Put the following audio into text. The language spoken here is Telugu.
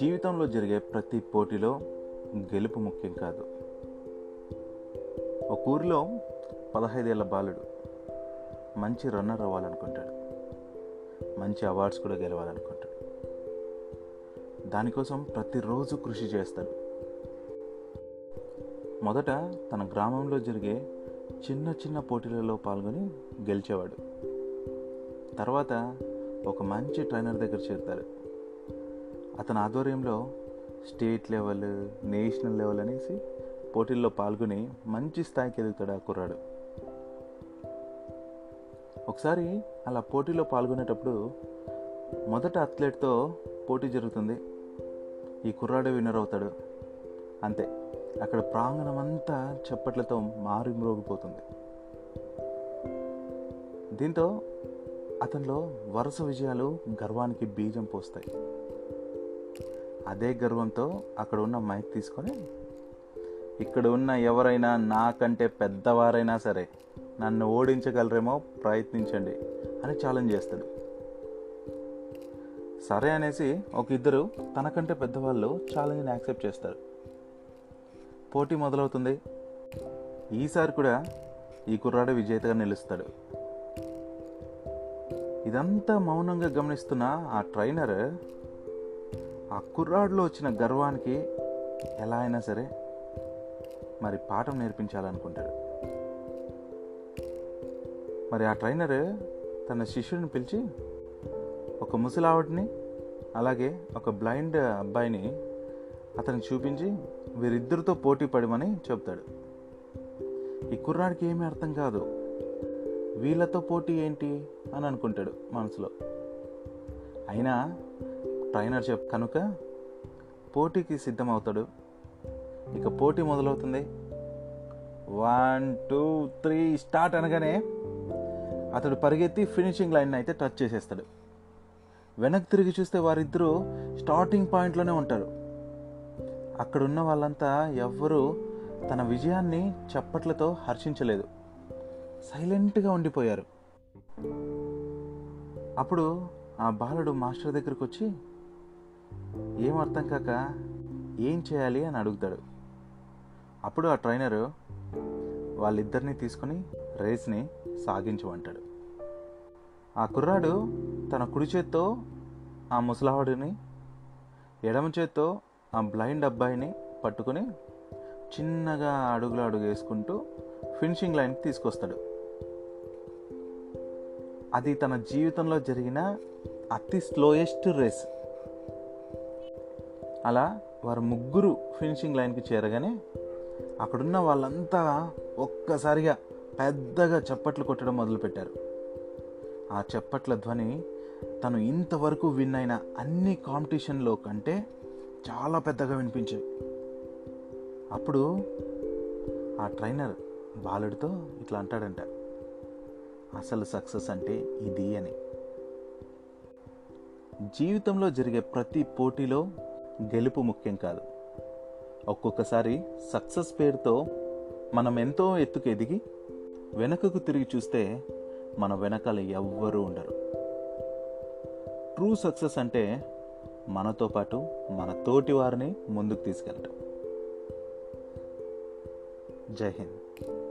జీవితంలో జరిగే ప్రతి పోటీలో గెలుపు ముఖ్యం కాదు. ఒక ఊరిలో పదహైదేళ్ళ బాలుడు మంచి రన్నర్ అవ్వాలనుకుంటాడు. మంచి అవార్డ్స్ కూడా గెలవాలనుకుంటాడు. దానికోసం ప్రతిరోజు కృషి చేస్తాడు. మొదట తన గ్రామంలో జరిగే చిన్న చిన్న పోటీలలో పాల్గొని గెలిచేవాడు. తర్వాత ఒక మంచి ట్రైనర్ దగ్గర చేరుతాడు అతని ఆధ్వర్యంలో స్టేట్ లెవెల్ నేషనల్ లెవెల్ అనేసి పోటీల్లో పాల్గొని మంచి స్థాయికి ఎదుగుతాడు ఆ కుర్రాడు. ఒకసారి అలా పోటీలో పాల్గొనేటప్పుడు మొదట అథ్లెట్తో పోటీ జరుగుతుంది. ఈ కుర్రాడే విన్నర్ అవుతాడు. అంతే. అక్కడ ప్రాంగణం అంతా చప్పట్లతో మారి మ్రోగిపోతుంది. దీంతో అతనిలో వరుస విజయాలు గర్వానికి బీజం పోస్తాయి. అదే గర్వంతో అక్కడ ఉన్న మైక్ తీసుకొని ఇక్కడ ఉన్న ఎవరైనా నాకంటే పెద్దవారైనా సరే నన్ను ఓడించగలరేమో ప్రయత్నించండి అని ఛాలెంజ్ చేస్తాడు. సరే అనేసి ఒక ఇద్దరు తనకంటే పెద్దవాళ్ళు ఛాలెంజ్ని యాక్సెప్ట్ చేస్తారు. పోటీ మొదలవుతుంది. ఈసారి కూడా ఈ కుర్రాడు విజేతగా నిలుస్తాడు. ఇదంతా మౌనంగా గమనిస్తున్న ఆ ట్రైనర్ ఆ కుర్రాడులో వచ్చిన గర్వానికి ఎలా అయినా సరే మరి పాఠం నేర్పించాలనుకుంటాడు. మరి ఆ ట్రైనర్ తన శిష్యుడిని పిలిచి ఒక ముసలావిడిని అలాగే ఒక బ్లైండ్ అబ్బాయిని అతను చూపించి వీరిద్దరితో పోటీ పడమని చెప్తాడు. ఈ కుర్రాడికి ఏమీ అర్థం కాదు. వీళ్ళతో పోటీ ఏంటి అని అనుకుంటాడు మనసులో. అయినా ట్రైనర్ చెప్ కనుక పోటీకి సిద్ధమవుతాడు. ఇక పోటీ మొదలవుతుంది. వన్ టూ త్రీ స్టార్ట్ అనగానే అతడు పరిగెత్తి ఫినిషింగ్ లైన్ అయితే టచ్ చేసేస్తాడు. వెనక్కి తిరిగి చూస్తే వారిద్దరూ స్టార్టింగ్ పాయింట్లోనే ఉంటారు. అక్కడున్న వాళ్ళంతా ఎవ్వరూ తన విజయాన్ని చప్పట్లతో హర్షించలేదు. సైలెంట్గా ఉండిపోయారు. అప్పుడు ఆ బాలుడు మాస్టర్ దగ్గరకు వచ్చి ఏం అర్థం కాక ఏం చేయాలి అని అడుగుతాడు. అప్పుడు ఆ ట్రైనరు వాళ్ళిద్దరిని తీసుకొని రేస్ని సాగించమంటాడు ఆ కుర్రాడు తన కుడి చేత్తో ఆ ముసలావాడిని ఎడమ చేత్తో ఆ బ్లైండ్ అబ్బాయిని పట్టుకొని చిన్నగా అడుగులు అడుగు వేసుకుంటూ ఫినిషింగ్ లైన్కి తీసుకొస్తాడు. అది తన జీవితంలో జరిగిన అతి స్లోయెస్ట్ రేస్. అలా వారు ముగ్గురు ఫినిషింగ్ లైన్కి చేరగానే అక్కడున్న వాళ్ళంతా ఒక్కసారిగా పెద్దగా చప్పట్లు కొట్టడం మొదలుపెట్టారు. ఆ చప్పట్ల ధ్వని తను ఇంతవరకు విన్ అయిన అన్ని కాంపిటీషన్లో కంటే చాలా పెద్దగా వినిపించాయి అప్పుడు ఆ ట్రైనర్ బాలుడితో ఇట్లా అంటాడంట అసలు సక్సెస్ అంటే ఇది అని. జీవితంలో జరిగే ప్రతి పోటీలో గెలుపు ముఖ్యం కాదు. ఒక్కొక్కసారి సక్సెస్ పేరుతో మనం ఎంతో ఎత్తుకు ఎదిగి వెనకకు తిరిగి చూస్తే మన వెనకాల ఎవ్వరూ ఉండరు. ట్రూ సక్సెస్ అంటే మనతో పాటు మన తోటి వారిని ముందుకు తీసుకెళ్ళటం. జై హింద్.